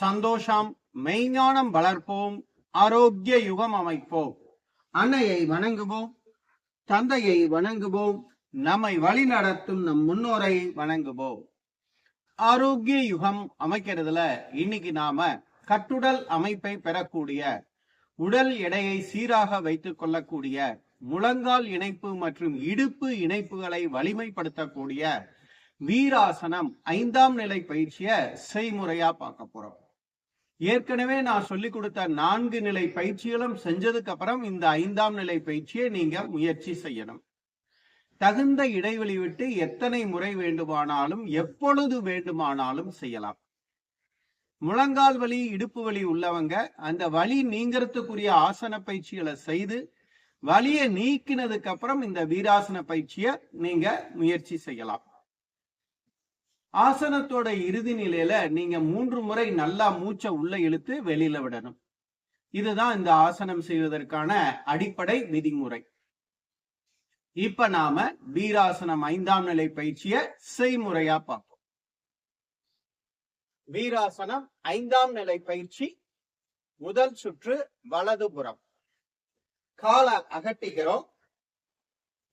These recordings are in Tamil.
சந்தோஷம் மெய்ஞானம் வளர்ப்போம் ஆரோக்கிய யுகம் அமைப்போம். அன்னையை வணங்குவோம் தந்தையை வணங்குவோம் நம்மை வழிநடத்தும் நம் முன்னோரை வணங்குவோம். ஆரோக்கிய யுகம் அமைக்கிறதுல இன்னைக்கு நாம கட்டுடல் அமைப்பை பெறக்கூடிய உடல் எடையை சீராக வைத்துக் கொள்ளக்கூடிய முழங்கால் இணைப்பு மற்றும் இடுப்பு இணைப்புகளை வலிமைப்படுத்தக்கூடிய வீராசனம் ஐந்தாம் நிலை பயிற்சிய செய்முறையா பார்க்க போறோம். ஏற்கனவே நான் சொல்லி கொடுத்த நான்கு நிலை பயிற்சிகளும் செஞ்சதுக்கு அப்புறம் இந்த ஐந்தாம் நிலை பயிற்சியை நீங்க முயற்சி செய்யணும். தகுந்த இடைவெளி விட்டு எத்தனை முறை வேண்டுமானாலும் எப்பொழுது வேண்டுமானாலும் செய்யலாம். முழங்கால் வலி இடுப்பு வலி உள்ளவங்க அந்த வலி நீங்கிறதுக்குரிய ஆசன பயிற்சிகளை செய்து வலியை நீக்கினதுக்கு அப்புறம் இந்த வீராசன பயிற்சியை நீங்க முயற்சி செய்யலாம். ஆசனத்தோட இறுதி நிலையில நீங்க மூன்று முறை நல்லா மூச்சை உள்ள இழுத்து வெளியில விடணும். இதுதான் இந்த ஆசனம் செய்வதற்கான அடிப்படை விதிமுறை. இப்ப நாம வீராசனம் ஐந்தாம் நிலை பயிற்சிய செய்முறையா பார்ப்போம். வீராசனம் ஐந்தாம் நிலை பயிற்சி முதல் சுற்று வலதுபுறம் காலை அகட்டிக்கிறோம்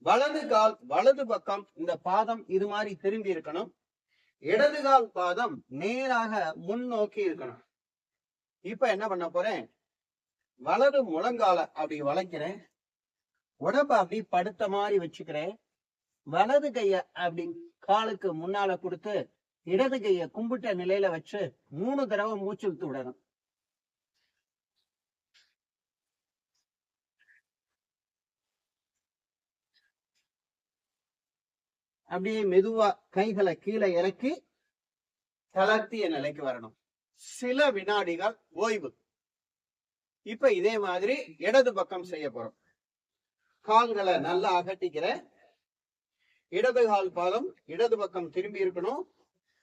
வலது கால் வலது பக்கம் இந்த பாதம் இது மாதிரி திரும்பி இருக்கணும். இடது கால் பாதம் நேராக முன்னோக்கி இருக்கணும். இப்ப என்ன பண்ண போறேன்? வலது முழங்கால அப்படி வளைக்கிறேன். உடம்ப அப்படி படுத்த மாதிரி வச்சுக்கிறேன். வலது கைய அப்படி காலுக்கு முன்னால கொடுத்து இடது கைய கும்பிட்ட நிலையில வச்சு மூணு தடவை மூச்சு விட்டு விடணும். அப்படியே மெதுவா கைகளை கீழே இறக்கி தளர்த்திய நிலைக்கு வரணும். சில வினாடிகள் ஓய்வு. இப்ப இதே மாதிரி இடது பக்கம் செய்ய போறோம். கால்களை நல்லா அகட்டிக்கிற. இடது கால் பாதம் இடது பக்கம் திரும்பி இருக்கணும்.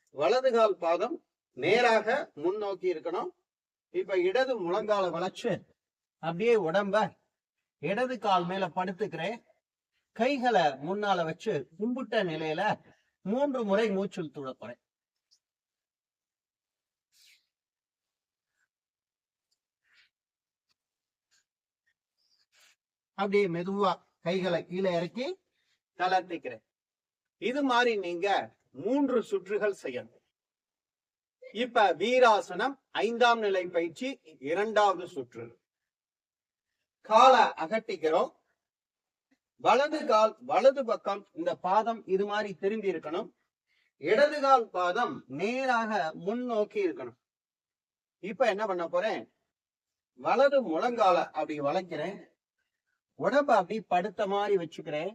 வலது கால் பாதம் நேராக முன்னோக்கி இருக்கணும். இப்ப இடது முழங்கால வளர்ச்சி அப்படியே உடம்ப இடது கால் மேல படுத்துக்கிறேன். கைகளை முன்னால வச்சு கும்பிட்ட நிலையில மூன்று முறை மூச்சு துட போறேன் அப்படியே மெதுவா கைகளை கீழே இறக்கி தளர்த்திக்கிறேன். இது மாதிரி நீங்க மூன்று சுற்றுகள் செய்யணும். இப்ப வீராசனம் ஐந்தாம் நிலை பயிற்சி இரண்டாவது சுற்று. காலை அகட்டிக்கிறோம். வலது கால் வலது பக்கம் இந்த பாதம் இது மாதிரி திரும்பி இருக்கணும். இடது கால் பாதம் நேராக முன்னோக்கி இருக்கணும். இப்ப என்ன பண்ண போறேன்? வலது முழங்கால அப்படி வளைக்கிறேன். உடம்ப அப்படி படுத்த மாதிரி வச்சுக்கிறேன்.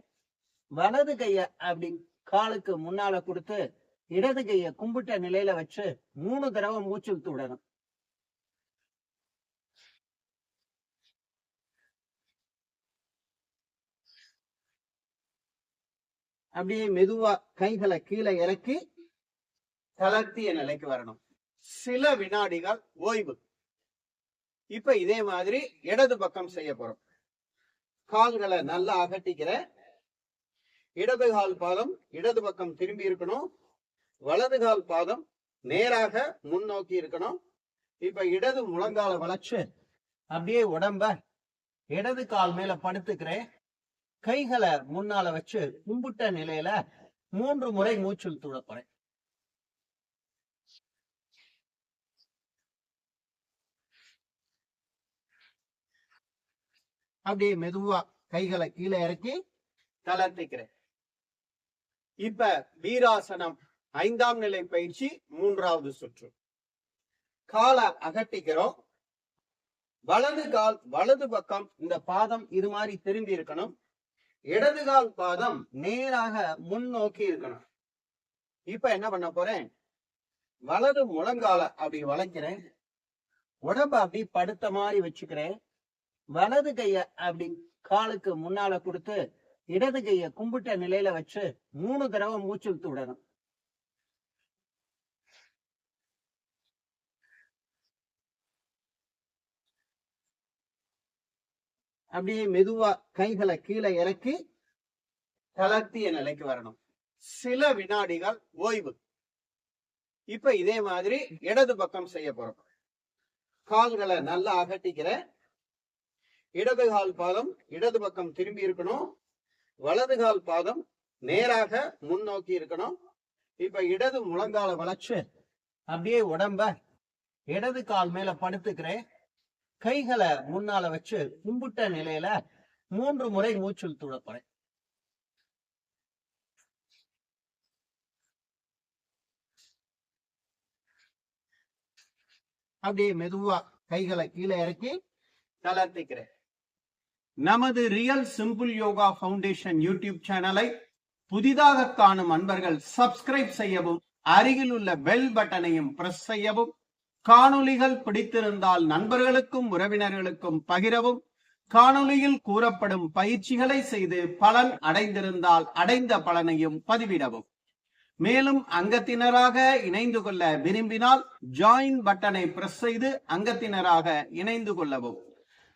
வலது கைய அப்படி காலுக்கு முன்னால கொடுத்து இடது கைய கும்பிட்ட நிலையில வச்சு மூணு தடவை மூச்சு விட்டு விடணும். அப்படியே மெதுவா கைகளை கீழே இறக்கி தளர்த்திய நிலைக்கு வரணும். சில வினாடிகள் ஓய்வு. இப்ப இதே மாதிரி இடது பக்கம் செய்ய போறோம். கால்களை நல்லா அகட்டிக்கிற இடது கால் பாதம் இடது பக்கம் திரும்பி இருக்கணும். வலது கால் பாதம் நேராக முன்னோக்கி இருக்கணும். இப்ப இடது முழங்கால வளர்ச்சி அப்படியே உடம்ப இடது கால் மேல படுத்துக்கிறேன். கைகளை முன்னால வச்சு கும்பிட்ட நிலையில மூன்று முறை மூச்சில் துட போறேன் அப்படியே மெதுவா கைகளை கீழே இறக்கி தளர்த்திக்கிறேன். இப்ப வீராசனம் ஐந்தாம் நிலை பயிற்சி மூன்றாவது சுற்று. காலை அகட்டிக்கிறோம். வலது கால் வலது பக்கம் இந்த பாதம் இது மாதிரி திரும்பி இருக்கணும். இடது கால் பாதம் நேராக முன்னோக்கி இருக்கணும். இப்ப என்ன பண்ண போறேன்? வலது முழங்கால அப்படி வளைக்கிறேன். உடம்ப அப்படி படுத்த மாதிரி வச்சுக்கிறேன். வலது கைய அப்படி காலுக்கு முன்னால கொடுத்து இடது கைய கும்பிட்ட நிலையில வச்சு மூணு தடவை மூச்சு விட்டு விடணும். அப்படியே மெதுவா கைகளை கீழே இறக்கி தளர்த்திய நிலைக்கு வரணும். சில வினாடிகள் ஓய்வு. இப்ப இதே மாதிரி இடது பக்கம் செய்ய போறோம். கால்களை நல்லா அகட்டிக்கிற இடது கால் பாதம் இடது பக்கம் திரும்பி இருக்கணும். வலது கால் பாதம் நேராக முன்னோக்கி இருக்கணும். இப்ப இடது முழங்கால வளர்ச்சி அப்படியே உடம்ப இடது கால் மேல படுத்துக்கிறேன். கைகளை முன்னால வச்சு கும்பிட்ட நிலையில மூன்று முறை மூச்சில் துடப்பறேன் அப்படியே மெதுவா கைகளை கீழே இறக்கி தளர்த்திக்கிறேன். நமது real simple yoga foundation YouTube சேனலை புதிதாக காணும் அன்பர்கள் சப்ஸ்கிரைப் செய்யவும் அருகில் உள்ள பெல் பட்டனையும் பிரஸ் செய்யவும் காணொளிகள் பிடித்திருந்தால் நண்பர்களுக்கும் உறவினர்களுக்கும் பகிரவும் காணொலியில் கூறப்படும் பயிற்சிகளை செய்து பலன் அடைந்திருந்தால் அடைந்த பலனையும் பதிவிடவும். மேலும் அங்கத்தினராக இணைந்து கொள்ள விரும்பினால் ஜாயின் பட்டனை பிரஸ் செய்து அங்கத்தினராக இணைந்து கொள்ளவும்.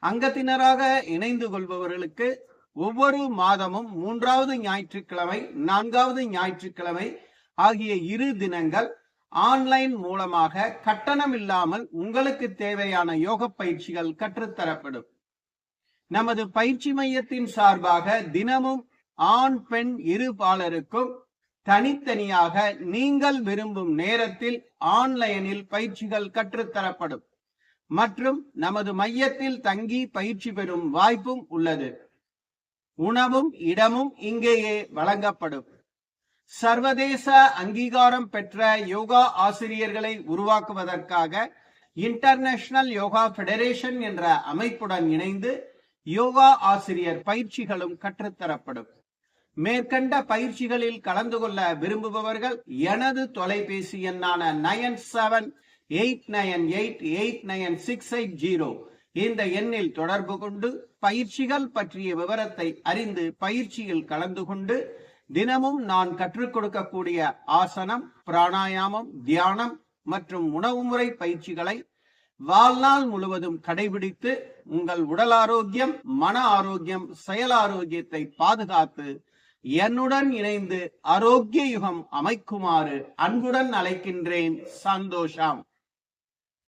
அங்கத்தினராக இணைந்து கொள்பவர்களுக்கு ஒவ்வொரு மாதமும் மூன்றாவது ஞாயிற்றுக்கிழமை நான்காவது ஞாயிற்றுக்கிழமை ஆகிய இரு தினங்கள் ஆன்லைன் மூலமாக கட்டணம் இல்லாமல் உங்களுக்கு தேவையான யோக பயிற்சிகள் கற்றுத்தரப்படும். நமது பயிற்சி மையத்தின் சார்பாக தினமும் ஆண் பெண் இரு பாலருக்கும் தனித்தனியாக நீங்கள் விரும்பும் நேரத்தில் ஆன்லைனில் பயிற்சிகள் கற்றுத்தரப்படும். மற்றும் நமது மையத்தில் தங்கி பயிற்சி பெறும் வாய்ப்பும் உள்ளது. உணவும் இடமும் இங்கேயே வழங்கப்படும். சர்வதேச அங்கீகாரம் பெற்ற யோகா ஆசிரியர்களை உருவாக்குவதற்காக இன்டர்நேஷனல் யோகா ஃபெடரேஷன் என்ற அமைப்புடன் இணைந்து யோகா ஆசிரியர் பயிற்சிகளும் கற்றுத்தரப்படும். மேற்கண்ட பயிற்சிகளில் கலந்து கொள்ள விரும்புபவர்கள் எனது தொலைபேசி எண்ணான nine seven eight nine eight eight nine six eight zero. இந்த எண்ணில் தொடர்பு கொண்டு பயிற்சிகள் பற்றிய விவரத்தை அறிந்து பயிற்சியில் கலந்து கொண்டு தினமும் நான் கற்றுக் கொடுக்கக்கூடிய ஆசனம் பிராணாயாமம் தியானம் மற்றும் உணவு முறை பயிற்சிகளை வாழ்நாள் முழுவதும் கடைபிடித்து உங்கள் உடல் ஆரோக்கியம் மன ஆரோக்கியம் செயல் ஆரோக்கியத்தை பாதுகாத்து என்னுடன் இணைந்து ஆரோக்கிய யுகம் அமைக்குமாறு அன்புடன் அழைக்கின்றேன். சந்தோஷம்.